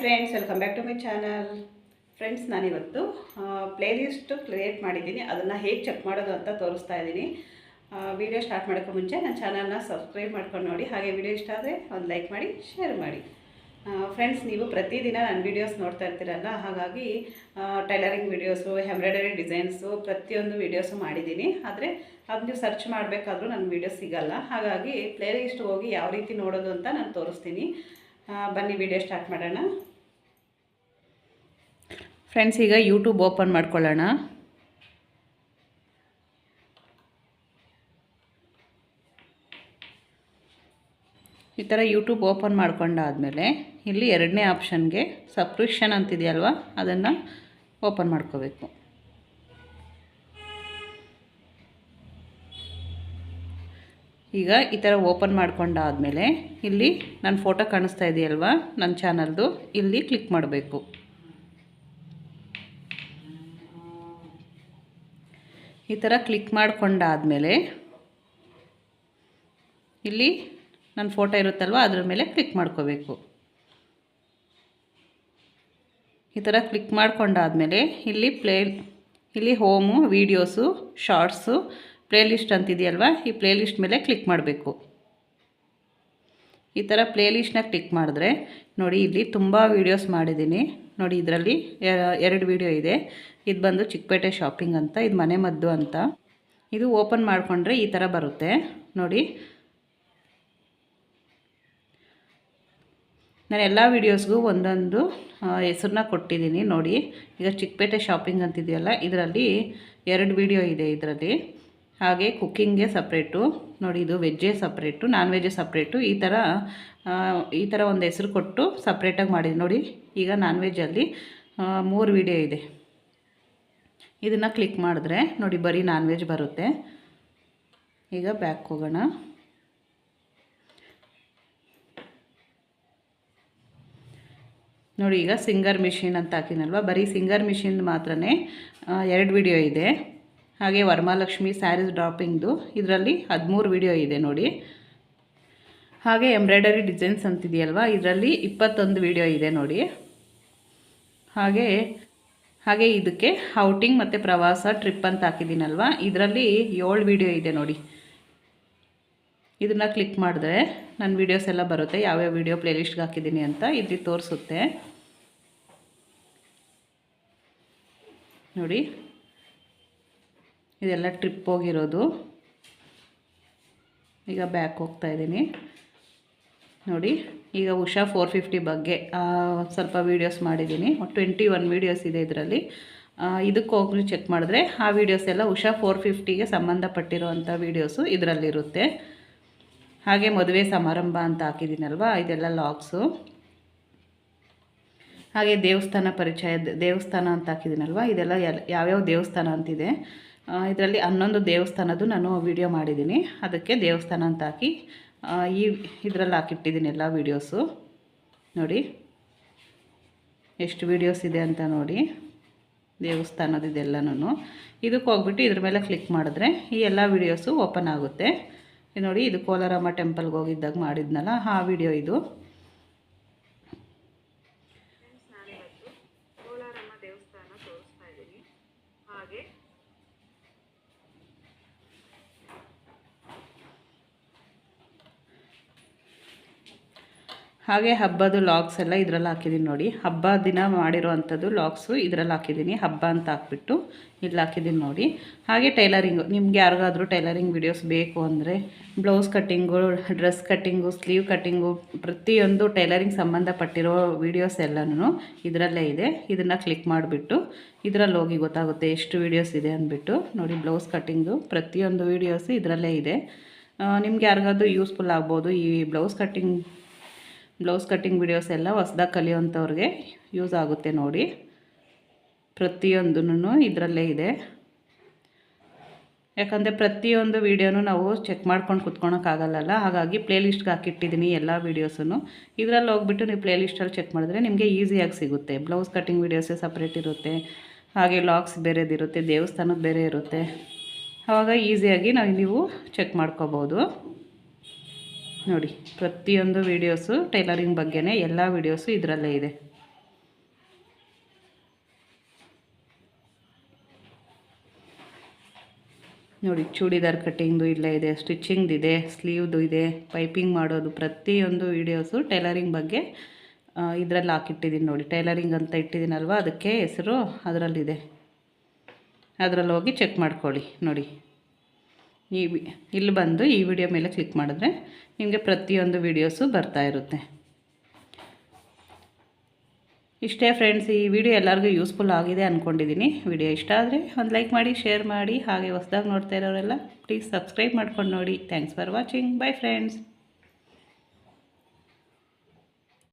Friends welcome back to my channel friends ನಾನಿವತ್ತು playlist create ಮಾಡಿದ್ದೀನಿ. ಅದನ್ನು ಹೇಗೆ ಚೆಕ್ ಮಾಡೋದು ಅಂತ ತೋರಿಸ್ತಾ ಇದ್ದೀನಿ. ವಿಡಿಯೋ ಸ್ಟಾರ್ಟ್ ಮಾಡೋಕ್ಕೆ ಮುಂಚೆ ನನ್ನ ಚಾನಲ್ನ ಸಬ್ಸ್ಕ್ರೈಬ್ ಮಾಡ್ಕೊಂಡು ನೋಡಿ. ಹಾಗೆ ವಿಡಿಯೋ ಇಷ್ಟ ಆದರೆ ಒಂದು ಲೈಕ್ ಮಾಡಿ ಶೇರ್ ಮಾಡಿ. ಫ್ರೆಂಡ್ಸ್ ನೀವು ಪ್ರತಿದಿನ ನನ್ನ ವೀಡಿಯೋಸ್ ನೋಡ್ತಾ ಇರ್ತೀರಲ್ಲ, ಹಾಗಾಗಿ ಟೈಲರಿಂಗ್ ವೀಡಿಯೋಸು ಎಂಬ್ರಾಯ್ಡರಿ ಡಿಸೈನ್ಸು ಪ್ರತಿಯೊಂದು ವೀಡಿಯೋಸು ಮಾಡಿದ್ದೀನಿ. ಆದರೆ ಅದು ನೀವು ಸರ್ಚ್ ಮಾಡಬೇಕಾದ್ರೂ ನನ್ನ ವೀಡಿಯೋಸ್ ಸಿಗಲ್ಲ. ಹಾಗಾಗಿ ಪ್ಲೇಲಿಸ್ಟ್ ಹೋಗಿ ಯಾವ ರೀತಿ ನೋಡೋದು ಅಂತ ನಾನು ತೋರಿಸ್ತೀನಿ. ಬನ್ನಿ ವಿಡಿಯೋ ಸ್ಟಾರ್ಟ್ ಮಾಡೋಣ. ಫ್ರೆಂಡ್ಸ್ ಈಗ ಯೂಟ್ಯೂಬ್ ಓಪನ್ ಮಾಡ್ಕೊಳ್ಳೋಣ. ಈ ಥರ ಯೂಟ್ಯೂಬ್ ಓಪನ್ ಮಾಡ್ಕೊಂಡಾದಮೇಲೆ ಇಲ್ಲಿ ಎರಡನೇ ಆಪ್ಷನ್ಗೆ ಸಬ್ಸ್ಕ್ರಿಪ್ಷನ್ ಅಂತಿದೆಯಲ್ವ? ಅದನ್ನು ಓಪನ್ ಮಾಡ್ಕೋಬೇಕು. ಈಗ ಈ ಥರ ಓಪನ್ ಮಾಡ್ಕೊಂಡಾದಮೇಲೆ ಇಲ್ಲಿ ನನ್ನ ಫೋಟೋ ಕಾಣಿಸ್ತಾ ಇದೆಯಲ್ವಾ? ನನ್ನ ಚಾನಲ್ದು ಇಲ್ಲಿ ಕ್ಲಿಕ್ ಮಾಡಬೇಕು. ಈ ಥರ ಕ್ಲಿಕ್ ಮಾಡಿಕೊಂಡಾದಮೇಲೆ ಇಲ್ಲಿ ನನ್ನ ಫೋಟೋ ಇರುತ್ತಲ್ವ? ಅದ್ರ ಮೇಲೆ ಕ್ಲಿಕ್ ಮಾಡ್ಕೋಬೇಕು. ಈ ಥರ ಕ್ಲಿಕ್ ಮಾಡ್ಕೊಂಡಾದಮೇಲೆ ಇಲ್ಲಿ ಪ್ಲೇ ಇಲ್ಲಿ ಹೋಮು ವೀಡಿಯೋಸು ಶಾರ್ಟ್ಸು ಪ್ಲೇಲಿಸ್ಟ್ ಅಂತಿದೆಯಲ್ವಾ? ಈ ಪ್ಲೇಲಿಸ್ಟ್ ಮೇಲೆ ಕ್ಲಿಕ್ ಮಾಡಬೇಕು. ಈ ಥರ ಪ್ಲೇಲಿಸ್ಟ್ನ ಕ್ಲಿಕ್ ಮಾಡಿದ್ರೆ, ನೋಡಿ ಇಲ್ಲಿ ತುಂಬ ವೀಡಿಯೋಸ್ ಮಾಡಿದ್ದೀನಿ. ನೋಡಿ ಇದರಲ್ಲಿ ಎರಡು ವೀಡಿಯೋ ಇದೆ. ಇದು ಬಂದು ಚಿಕ್ಕಪೇಟೆ ಶಾಪಿಂಗ್ ಅಂತ, ಇದು ಮನೆ ಮದ್ದು ಅಂತ. ಇದು ಓಪನ್ ಮಾಡಿಕೊಂಡ್ರೆ ಈ ಥರ ಬರುತ್ತೆ. ನೋಡಿ. ನಾನು ಎಲ್ಲ ವೀಡಿಯೋಸ್ಗೂ ಒಂದೊಂದು ಹೆಸರನ್ನ ಕೊಟ್ಟಿದ್ದೀನಿ. ನೋಡಿ. ಈಗ ಚಿಕ್ಕಪೇಟೆ ಶಾಪಿಂಗ್ ಅಂತಿದೆಯಲ್ಲ, ಇದರಲ್ಲಿ ಎರಡು ವೀಡಿಯೋ ಇದೆ ಇದರಲ್ಲಿ. ಹಾಗೆ ಕುಕ್ಕಿಂಗ್ಗೆ ಸಪ್ರೇಟು. ನೋಡಿ, ಇದು ವೆಜ್ಜೇ ಸಪ್ರೇಟು ನಾನ್ ವೆಜ್ಜೇ ಸಪ್ರೇಟು. ಈ ಥರ ಈ ಥರ ಒಂದು ಹೆಸರು ಕೊಟ್ಟು ಸಪ್ರೇಟಾಗಿ ಮಾಡಿದ್ದೀನಿ ನೋಡಿ, ಈಗ ನಾನ್ ವೆಜ್ಜಲ್ಲಿ ಮೂರು ವಿಡಿಯೋ ಇದೆ. ಇದನ್ನು ಕ್ಲಿಕ್ ಮಾಡಿದ್ರೆ, ನೋಡಿ, ಬರೀ ನಾನ್ ವೆಜ್ ಬರುತ್ತೆ. ಈಗ ಬ್ಯಾಕ್ ಹೋಗೋಣ. ನೋಡಿ, ಈಗ ಸಿಂಗರ್ ಮಿಷಿನ್ ಅಂತ ಹಾಕಿನಲ್ವ ಬರೀ ಸಿಂಗರ್ ಮಿಷಿನ್ ಮಾತ್ರನೇ ಎರಡು ವಿಡಿಯೋ ಇದೆ. ಹಾಗೆ ವರ್ಮಾಲಕ್ಷ್ಮಿ ಸ್ಯಾರೀಸ್ ಡ್ರಾಪಿಂಗ್ದು. ಇದರಲ್ಲಿ ಹದಿಮೂರು ವಿಡಿಯೋ ಇದೆ ನೋಡಿ. ಹಾಗೆ ಎಂಬ್ರಾಯ್ಡರಿ ಡಿಸೈನ್ಸ್ ಅಂತಿದೆಯಲ್ವ? ಇದರಲ್ಲಿ ಇಪ್ಪತ್ತೊಂದು ವಿಡಿಯೋ ಇದೆ ನೋಡಿ. ಹಾಗೆ ಹಾಗೆ ಇದಕ್ಕೆ ಔಟಿಂಗ್ ಮತ್ತು ಪ್ರವಾಸ ಟ್ರಿಪ್ ಅಂತ ಹಾಕಿದ್ದೀನಲ್ವ? ಇದರಲ್ಲಿ ಏಳು ವಿಡಿಯೋ ಇದೆ ನೋಡಿ. ಇದನ್ನು ಕ್ಲಿಕ್ ಮಾಡಿದ್ರೆ ನನ್ನ ವೀಡಿಯೋಸ್ ಎಲ್ಲ ಬರುತ್ತೆ. ಯಾವ್ಯಾವ ವೀಡಿಯೋ ಪ್ಲೇಲಿಸ್ಟ್ಗೆ ಹಾಕಿದ್ದೀನಿ ಅಂತ ಇಲ್ಲಿ ತೋರಿಸುತ್ತೆ. ನೋಡಿ. ಇದೆಲ್ಲ ಟ್ರಿಪ್ ಹೋಗಿರೋದು. ಈಗ ಬ್ಯಾಕ್ ಹೋಗ್ತಾ ಇದ್ದೀನಿ. ನೋಡಿ, ಈಗ ಉಷಾ ಫೋರ್ ಫಿಫ್ಟಿ ಬಗ್ಗೆ ಸ್ವಲ್ಪ ವೀಡಿಯೋಸ್ ಮಾಡಿದ್ದೀನಿ. ಟ್ವೆಂಟಿ ಒನ್ ವೀಡಿಯೋಸ್ ಇದೆ ಇದರಲ್ಲಿ. ಇದಕ್ಕೆ ಹೋಗಿ ಚೆಕ್ ಮಾಡಿದ್ರೆ ಆ ವೀಡಿಯೋಸ್ ಎಲ್ಲ ಉಷಾ ಫೋರ್ ಫಿಫ್ಟಿಗೆ ಸಂಬಂಧಪಟ್ಟಿರುವಂಥ ವೀಡಿಯೋಸು ಇದರಲ್ಲಿರುತ್ತೆ. ಹಾಗೆ ಮದುವೆ ಸಮಾರಂಭ ಅಂತ ಹಾಕಿದ್ದೀನಲ್ವಾ, ಇದೆಲ್ಲ ಲಾಗ್ಸು ಹಾಗೆ ದೇವಸ್ಥಾನ ಪರಿಚಯ, ದೇವಸ್ಥಾನ ಅಂತ ಹಾಕಿದ್ದೀನಲ್ವಾ, ಇದೆಲ್ಲ ಯಾವ್ಯಾವ ದೇವಸ್ಥಾನ ಅಂತಿದೆ. ಇದರಲ್ಲಿ ಹನ್ನೊಂದು ದೇವಸ್ಥಾನದ್ದು ನಾನು ವಿಡಿಯೋ ಮಾಡಿದ್ದೀನಿ. ಅದಕ್ಕೆ ದೇವಸ್ಥಾನ ಅಂತ ಹಾಕಿ ಈ ಇದರಲ್ಲಿ ಹಾಕಿಟ್ಟಿದ್ದೀನಿ ಎಲ್ಲ ವೀಡಿಯೋಸು ನೋಡಿ, ಎಷ್ಟು ವೀಡಿಯೋಸ್ ಇದೆ ಅಂತ ನೋಡಿ ದೇವಸ್ಥಾನದ ಇದೆಲ್ಲನೂ ಇದಕ್ಕೆ ಹೋಗ್ಬಿಟ್ಟು ಇದ್ರ ಮೇಲೆ ಕ್ಲಿಕ್ ಮಾಡಿದ್ರೆ ಈ ಎಲ್ಲ ವೀಡಿಯೋಸು ಓಪನ್ ಆಗುತ್ತೆ. ನೋಡಿ, ಇದು ಕೋಲಾರಮ್ಮ ಟೆಂಪಲ್ಗೆ ಹೋಗಿದ್ದಾಗ ಮಾಡಿದ್ನಲ್ಲ, ಆ ವಿಡಿಯೋ ಇದು ಕೋಲಾರಮ್ಮ ದೇವಸ್ಥಾನ ತೋರಿಸ್ತಾ ಇದ್ದೀನಿ ಹಾಗೆ ಹಾಗೆ ಹಬ್ಬದ ಲಾಗ್ಸ್ ಎಲ್ಲ ಇದರಲ್ಲಿ ಹಾಕಿದ್ದೀನಿ ನೋಡಿ. ಹಬ್ಬ ದಿನ ಮಾಡಿರೋ ಅಂಥದ್ದು ಲಾಗ್ಸು ಇದರಲ್ಲಿ ಹಾಕಿದ್ದೀನಿ ಹಬ್ಬ ಅಂತ ಹಾಕ್ಬಿಟ್ಟು ಇಲ್ಲಿ ಹಾಕಿದ್ದೀನಿ ನೋಡಿ. ಹಾಗೆ ಟೈಲರಿಂಗು ನಿಮ್ಗೆ ಯಾರಿಗಾದರೂ ಟೈಲರಿಂಗ್ ವಿಡಿಯೋಸ್ ಬೇಕು ಅಂದರೆ blouse cutting dress cutting sleeve cutting ಪ್ರತಿಯೊಂದು ಟೈಲರಿಂಗ್ ಸಂಬಂಧಪಟ್ಟಿರೋ ವೀಡಿಯೋಸ್ ಎಲ್ಲನೂ ಇದರಲ್ಲೇ ಇದೆ. ಇದನ್ನು ಕ್ಲಿಕ್ ಮಾಡಿಬಿಟ್ಟು ಇದರಲ್ಲಿ ಹೋಗಿ ಗೊತ್ತಾಗುತ್ತೆ ಎಷ್ಟು ವೀಡಿಯೋಸ್ ಇದೆ ಅಂದ್ಬಿಟ್ಟು. ನೋಡಿ ಬ್ಲೌಸ್ ಕಟ್ಟಿಂಗು ಪ್ರತಿಯೊಂದು ವೀಡಿಯೋಸು ಇದರಲ್ಲೇ ಇದೆ. ನಿಮ್ಗೆ ಯಾರಿಗಾದ್ರೂ ಯೂಸ್ಫುಲ್ ಆಗ್ಬೋದು ಈ blouse cutting blouse cutting videos ಎಲ್ಲ ಹೊಸ್ದಾಗಿ ಕಲಿಯೋಂಥವ್ರಿಗೆ ಯೂಸ್ ಆಗುತ್ತೆ ನೋಡಿ. ಪ್ರತಿಯೊಂದೂ ಇದರಲ್ಲೇ ಇದೆ. ಯಾಕಂದರೆ ಪ್ರತಿಯೊಂದು ವೀಡಿಯೋನು ನಾವು ಚೆಕ್ ಮಾಡ್ಕೊಂಡು ಕುತ್ಕೊಳೋಕ್ಕಾಗಲ್ಲ ಹಾಗಾಗಿ ಪ್ಲೇಲಿಸ್ಟ್ಗೆ ಹಾಕಿಟ್ಟಿದ್ದೀನಿ ಎಲ್ಲ ವೀಡಿಯೋಸನ್ನು ಇದರಲ್ಲಿ ಹೋಗ್ಬಿಟ್ಟು ನೀವು ಪ್ಲೇಲಿಸ್ಟಲ್ಲಿ ಚೆಕ್ ಮಾಡಿದ್ರೆ ನಿಮಗೆ ಈಸಿಯಾಗಿ ಸಿಗುತ್ತೆ. ಬ್ಲೌಸ್ ಕಟ್ಟಿಂಗ್ ವೀಡಿಯೋಸೇ ಸಪ್ರೇಟ್ ಇರುತ್ತೆ. ಹಾಗೆ ಲಾಕ್ಸ್ ಬೇರೆದಿರುತ್ತೆ, ದೇವಸ್ಥಾನದ ಬೇರೆ ಇರುತ್ತೆ. ಆವಾಗ ಈಸಿಯಾಗಿ ನಾವು ನೀವು ಚೆಕ್ ಮಾಡ್ಕೋಬೋದು. ನೋಡಿ, ಪ್ರತಿಯೊಂದು ವೀಡಿಯೋಸು ಟೈಲರಿಂಗ್ ಬಗ್ಗೆನೇ ಎಲ್ಲ ವೀಡಿಯೋಸು ಇದರಲ್ಲೇ ಇದೆ. ನೋಡಿ, ಚೂಡಿದಾರ್ ಕಟ್ಟಿಂಗ್ದು ಇಲ್ಲೇ ಇದೆ ಸ್ಟಿಚಿಂಗ್ದು ಇದೆ ಸ್ಲೀವ್ದು ಇದೆ ಪೈಪಿಂಗ್ ಮಾಡೋದು, ಪ್ರತಿಯೊಂದು ವೀಡಿಯೋಸು ಟೈಲರಿಂಗ್ ಬಗ್ಗೆ ಇದರಲ್ಲಿ ಹಾಕಿಟ್ಟಿದ್ದೀನಿ ನೋಡಿ. ಟೈಲರಿಂಗ್ ಅಂತ ಇಟ್ಟಿದ್ದೀನಲ್ವ ಅದಕ್ಕೆ ಹೆಸರು ಅದರಲ್ಲಿದೆ. ಅದರಲ್ಲಿ ಹೋಗಿ ಚೆಕ್ ಮಾಡ್ಕೊಳ್ಳಿ ನೋಡಿ. ಈ ಇಲ್ಲಿ ಬಂದು ಈ ವಿಡಿಯೋ ಮೇಲೆ ಕ್ಲಿಕ್ ಮಾಡಿದ್ರೆ ನಿಮಗೆ ಪ್ರತಿಯೊಂದು ವಿಡಿಯೋಸು ಬರ್ತಾ ಇರುತ್ತೆ. ಇಷ್ಟೇ ಫ್ರೆಂಡ್ಸ್, ಈ ವಿಡಿಯೋ ಎಲ್ಲರಿಗೂ ಯೂಸ್ಫುಲ್ ಆಗಿದೆ ಅಂದ್ಕೊಂಡಿದ್ದೀನಿ ವಿಡಿಯೋ ಇಷ್ಟ ಆದರೆ ಒಂದು ಲೈಕ್ ಮಾಡಿ, ಶೇರ್ ಮಾಡಿ, ಹಾಗೆ ಹೊಸ್ದಾಗಿ ನೋಡ್ತಾ ಇರೋರೆಲ್ಲ ಪ್ಲೀಸ್ ಸಬ್ಸ್ಕ್ರೈಬ್ ಮಾಡ್ಕೊಂಡು ನೋಡಿ. Thanks for watching. Bye friends.